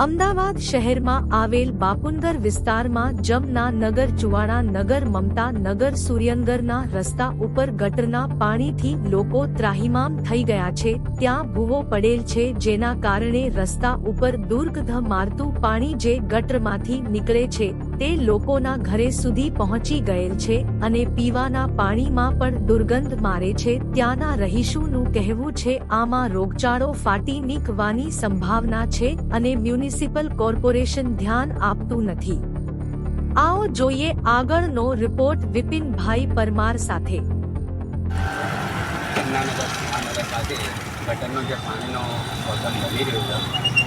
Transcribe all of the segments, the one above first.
અમદાવાદ શહેરમાં આવેલ બાપુનગર વિસ્તારમાં જમના નગર, ચુવાણા નગર, મમતા નગર સૂર્યનગરના રસ્તા ઉપર ગટરના પાણીથી લોકો ત્રાહિમામ થઈ ગયા છે. ત્યાં ભૂવો પડેલ છે, જેના કારણે રસ્તા ઉપર દુર્ગધ મારતું પાણી જે ગટરમાંથી નીકળે છે. તે લોકોના ઘરે સુધી પહોંચી ગયેલ છે અને પીવાના પાણીમાં પણ દુર્ગંધ મારે છે. ત્યાંના રહીશોનું કહેવું છે, આમાં રોગચાળો ફાટી નીકવાની સંભાવના છે અને મ્યુનિસિપલ કોર્પોરેશન ધ્યાન આપતું નથી. આવો જોઈએ આગળનો રિપોર્ટ વિપિનભાઈ પરમાર સાથે. ગટરનો જે પાણીનો બોટલ બની રહ્યો છે,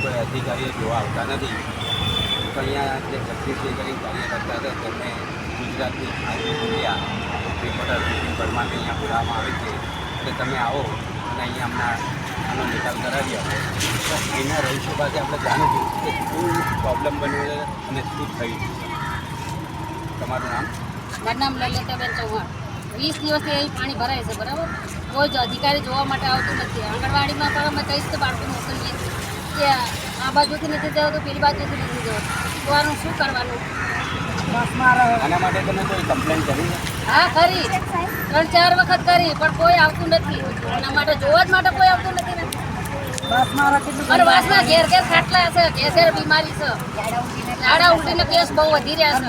કોઈ અધિકારીઓ જોવા આવતા નથી. તો અહીંયા કાર્યકર્તા હતા, તેમને ગુજરાતની પરમારને અહીંયા બોલાવવામાં આવે છે. કે તમે આવો અને અહીંયા હમણાં આનો નિકાલ કરાવી આપો. તો એના રહીશો આપણે જાણીશું કે પ્રોબ્લેમ બન્યો છે અને શું તમારું નામ? મારું નામ લલિતાબેન ચૌહાણ. વીસ દિવસથી અહીં પાણી ભરાય છે, બરાબર? કોઈ જ અધિકારી જોવા માટે આવતું નથી. આંગણવાડીમાં પણ અમે કહીશ તો બાળકો મોકલીએ કે આ બાજુથી નથી જવું તો પેલી બાજુથી નથી જવું તો આનું શું કરવાનું? આના માટે તમે કોઈ કમ્પ્લેન કરી હા ખરી ત્રણ ચાર વખત કરી પણ કોઈ આવતું નથી. માટે જોવા જ માટે કોઈ આવતું નથી ને. અને ઘેર ઘેર ખાટલા છે ઘેર ઘેર બીમારી છે. ઝાડા ઉલટીના કેસ બહુ વધી રહ્યા છે.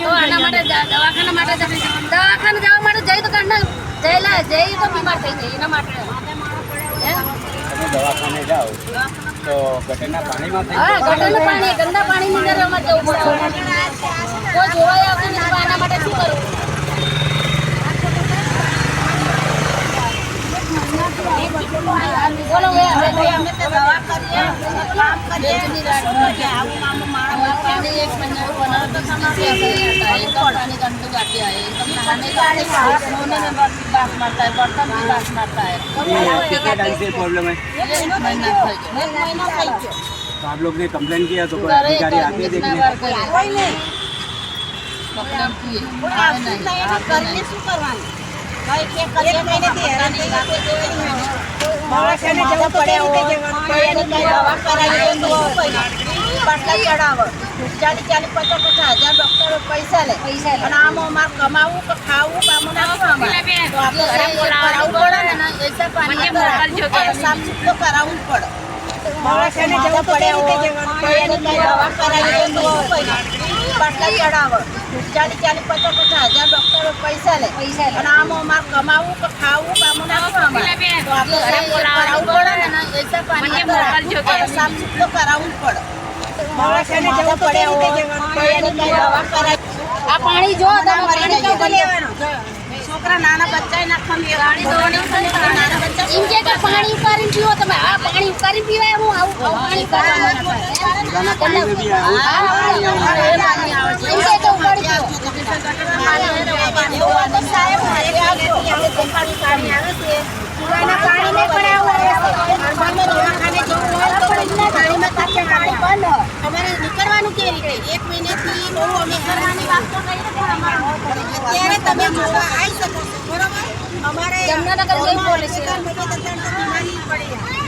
તો આના માટે દવાખાના માટે દવાખાને જવા માટે જઈ તો કાંઈ જયેલા જઈ તો બીમાર થઈ જાય એના માટે. દવાખાને જાઓ. તો ગટરના પાણીમાં હા ગટરના પાણી ગંદા પાણી ની અંદર અમારે જવું પડે કોઈ જોવાય આવતું નથી આના માટે શું કરવું બોલો અમે તો દવા કરીએ કામ કરીએ. આવું મામો માણસ પાણી એક મહિના બનાવે તો પાણી ગંદુ કાઢી આવે खाने का सोने में बात मारता है बर्तन की बात मारता है कितने टाइम से प्रॉब्लम है एक महीना तो आप लोग ने कंप्लेन किया तो अधिकारी आते देखने પડે બાટલા ચડાવે. ચાલી ચાલી પચાસ પચાસ હજાર ડોક્ટરો પૈસા લે. પૈસા લે. આમ અમારે કમાવું ખાવું કામ ના કમાવું તો કરાવવું પડે ને. સાફ તો ચડાવે. ચાલી ચાલી પચાસ પચાસ હજાર ડોક્ટરો પૈસા લે. પૈસા લે. આમ અમારે કમાવું ખાવું કામ ના કમાવું તો આપણે કરાવવું પડે. આ પાણી જો છોકરા નાના બચ્ચા નાખવાની પાણી ઉકારી આ પાણી ઉકારી પીવાય હું આવું? પાણી પાણી આવે છે છો જમનાનગર જઈ બીમારી પડી